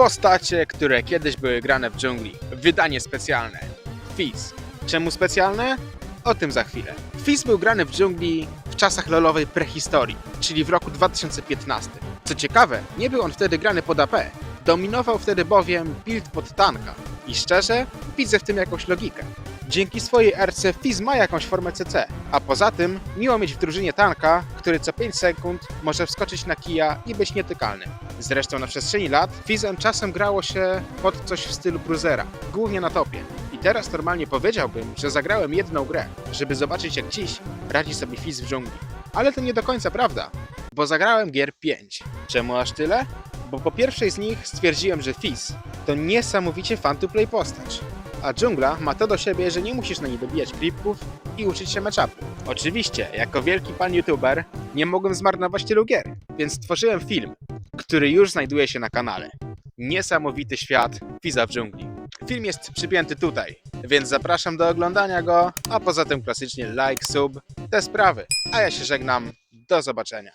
Postacie, które kiedyś były grane w dżungli. Wydanie specjalne. Fizz. Czemu specjalne? O tym za chwilę. Fizz był grany w dżungli w czasach lolowej prehistorii, czyli w roku 2015. Co ciekawe, nie był on wtedy grany pod AP. Dominował wtedy bowiem build pod tanka. I szczerze, widzę w tym jakąś logikę. Dzięki swojej RC Fizz ma jakąś formę CC, a poza tym miło mieć w drużynie tanka, który co 5 sekund może wskoczyć na kija i być nietykalny. Zresztą na przestrzeni lat Fizzem czasem grało się pod coś w stylu Bruzera, głównie na topie. I teraz normalnie powiedziałbym, że zagrałem jedną grę, żeby zobaczyć jak dziś radzi sobie Fizz w dżungli. Ale to nie do końca prawda, bo zagrałem gier 5. Czemu aż tyle? Bo po pierwszej z nich stwierdziłem, że Fizz to niesamowicie fan-to-play postać. A dżungla ma to do siebie, że nie musisz na niej dobijać klipków i uczyć się matchupu. Oczywiście, jako wielki pan youtuber, nie mogłem zmarnować tylu gier, więc stworzyłem film, który już znajduje się na kanale. Niesamowity świat Fiza w dżungli. Film jest przypięty tutaj, więc zapraszam do oglądania go, a poza tym klasycznie like, sub, te sprawy. A ja się żegnam, do zobaczenia.